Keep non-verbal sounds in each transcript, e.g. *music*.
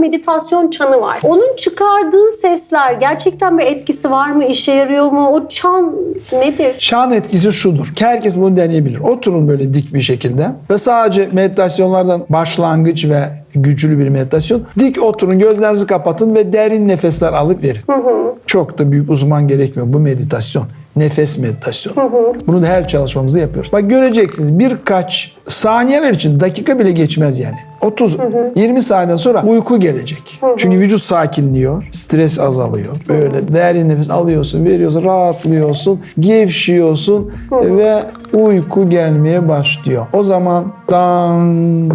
meditasyon çanı var. Onun çıkardığı sesler gerçekten bir etkisi var mı? İşe yarıyor mu? O çan nedir? Şan etkisi şudur. Herkes bunu deneyebilir. Oturun böyle dik bir şekilde ve sadece meditasyonlardan başlangıç ve güçlü bir meditasyon. Dik oturun, gözlerinizi kapatın ve derin nefesler alıp verin. Çok da büyük uzman gerekmiyor bu meditasyon. Nefes meditasyonu. Bunu da her çalışmamızda yapıyoruz. Bak göreceksiniz birkaç saniyeler için dakika bile geçmez yani. 30 20 saniyeden sonra uyku gelecek. Çünkü vücut sakinliyor, stres azalıyor. Böyle derin nefes alıyorsun, veriyorsun, rahatlıyorsun, gevşiyorsun ve uyku gelmeye başlıyor. O zaman dan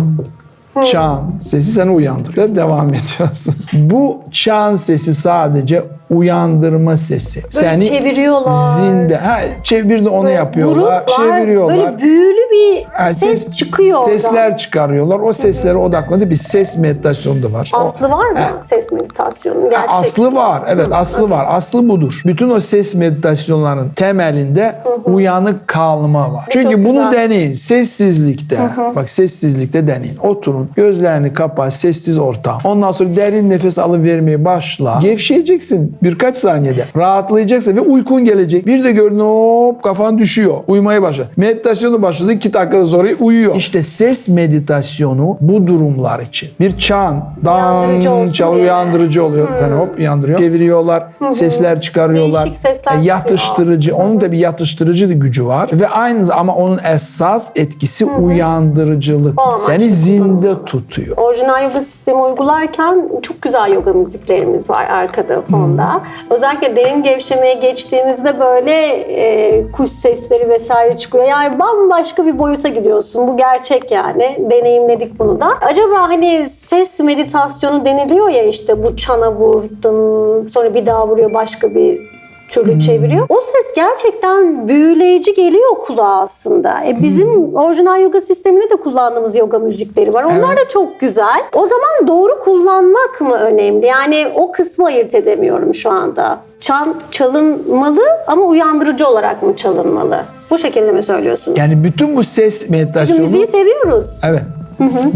çan sesi seni uyandırıyor. Devam *laughs* ediyorsun. Bu çan sesi sadece uyandırma sesi. Böyle çeviriyorlar. Zinde. Ha, çevir de onu Böyle yapıyorlar. gruplar, Çeviriyorlar. Böyle büyülü bir Ha, ses, çıkıyor oradan. Sesler çıkarıyorlar. O seslere odaklanıyor. Bir ses meditasyonu da var. O- Aslı var mı Ha, ses meditasyonu? Ha, Gerçek. Aslı var. Evet aslı var. Aslı budur. Bütün o ses meditasyonlarının temelinde uyanık kalma var. Çünkü çok bunu güzel. deneyin. Sessizlikte. Bak sessizlikte deneyin. Oturun. Gözlerini kapat. Sessiz ortam. Ondan sonra derin nefes alıvermeye başla. Gevşeyeceksin birkaç saniyede. Rahatlayacaksın ve uykun gelecek. Bir de gördün hop kafan düşüyor. Uyumaya başla. Meditasyonu başladı. iki dakikada sonra uyuyor. İşte ses meditasyonu bu durumlar için. Bir çan, dan, çal uyandırıcı oluyor. Yani hop uyandırıyor. Çeviriyorlar. Sesler çıkarıyorlar. Değişik sesler E, yatıştırıcı. Onun da bir yatıştırıcı gücü var. Ve aynı ama onun esas etkisi uyandırıcılık. O Seni zinde tutuyor. Orijinal yoga sistemi uygularken çok güzel yoga müziklerimiz var arkada fonda. Özellikle derin gevşemeye geçtiğimizde böyle e, kuş sesleri vesaire çıkıyor. Yani bambaşka bir boyuta gidiyorsun. Bu gerçek yani. Deneyimledik bunu da. Acaba hani ses meditasyonu deniliyor ya işte bu çana vurdun sonra bir daha vuruyor başka bir türlü çeviriyor. O ses gerçekten büyüleyici geliyor kulağa aslında. E bizim orijinal yoga sisteminde de kullandığımız yoga müzikleri var. Onlar Evet. da çok güzel. O zaman doğru kullanmak mı önemli? Yani o kısmı ayırt edemiyorum şu anda. Çan çalınmalı ama uyandırıcı olarak mı çalınmalı? Bu şekilde mi söylüyorsunuz? Yani bütün bu ses Çünkü meditasyonu müziği seviyoruz. Evet.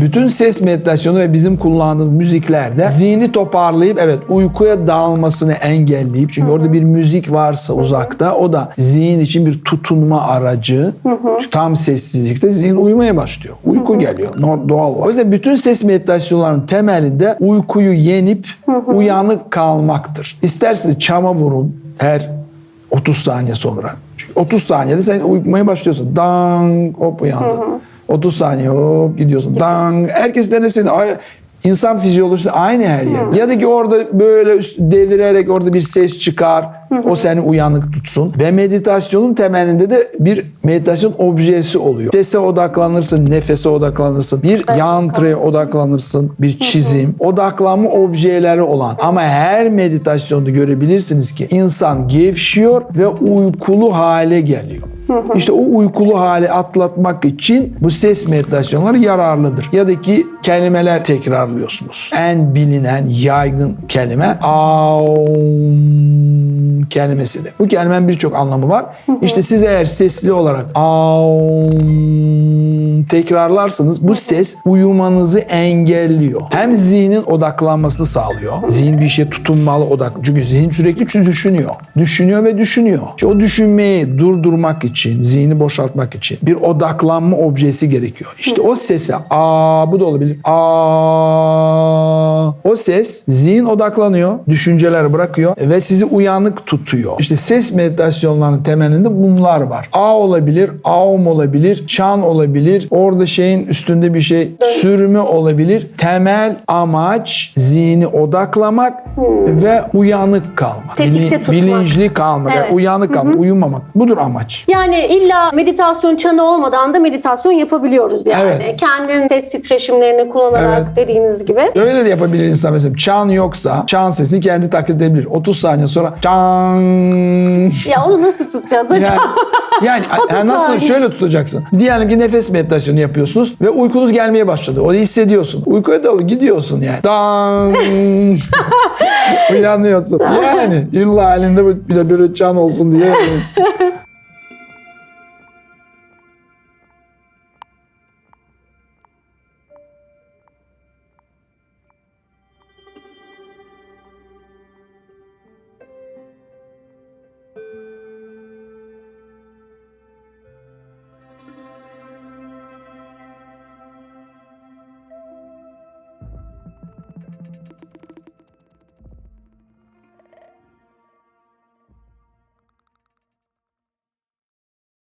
Bütün ses meditasyonu ve bizim kullandığımız müziklerde zihni toparlayıp evet uykuya dalmasını engelleyip çünkü orada bir müzik varsa uzakta o da zihin için bir tutunma aracı. Çünkü Tam sessizlikte zihin uyumaya başlıyor. Uyku geliyor. Nor- Doğal olarak. O yüzden bütün ses meditasyonlarının temelinde uykuyu yenip uyanık kalmaktır. İsterseniz çama vurun her 30 saniye sonra. Çünkü 30 saniyede sen uyumaya başlıyorsun. Dang hop uyandın. 30 saniye hop gidiyorsun. Dang. Herkes denesin. Ay, İnsan fizyolojisi aynı her yer. Ya da ki orada böyle devirerek orada bir ses çıkar. O seni uyanık tutsun. Ve meditasyonun temelinde de bir meditasyon objesi oluyor. Sese odaklanırsın, nefese odaklanırsın. Bir yantraya odaklanırsın. Bir çizim. Odaklanma objeleri olan. Ama her meditasyonda görebilirsiniz ki insan gevşiyor ve uykulu hale geliyor. İşte o uykulu hali atlatmak için bu ses meditasyonları yararlıdır. Ya da ki kelimeler tekrarlıyorsunuz. En bilinen yaygın kelime aum kelimesidir. Bu kelimenin birçok anlamı var. İşte siz eğer sesli olarak aum tekrarlarsanız bu ses uyumanızı engelliyor. Hem zihnin odaklanmasını sağlıyor. Zihin bir şeye tutunmalı odak. Çünkü zihin sürekli düşünüyor. Düşünüyor ve düşünüyor. İşte o düşünmeyi durdurmak için, zihni boşaltmak için bir odaklanma objesi gerekiyor. İşte o sese aa bu da olabilir. Aa o ses zihin odaklanıyor, düşünceler bırakıyor ve sizi uyanık tutuyor. İşte ses meditasyonlarının temelinde bunlar var. A olabilir, aum olabilir, çan olabilir. Orada şeyin üstünde bir şey sürümü olabilir. Temel amaç zihni odaklamak ve uyanık kalmak. Tetikte tutmak. Bilinçli kalmak, yani Evet. uyanık kalmak, uyumamak. Budur amaç. Yani illa meditasyon çanı olmadan da meditasyon yapabiliyoruz yani. Evet. Kendin ses titreşimlerini kullanarak Evet. dediğiniz gibi. Öyle de yapabilir insan mesela. Çan yoksa çan sesini kendi taklit edebilir. 30 saniye sonra çan Ya onu nasıl tutacağız hocam? yani, yani *laughs* 30 yani nasıl şöyle tutacaksın. Diyelim ki nefes meditasyonu yapıyorsunuz ve uykunuz gelmeye başladı. Onu hissediyorsun. Uykuya dalı gidiyorsun yani. Dan *laughs* uyanıyorsun. Yani illa halinde bir de böyle can olsun diye *laughs*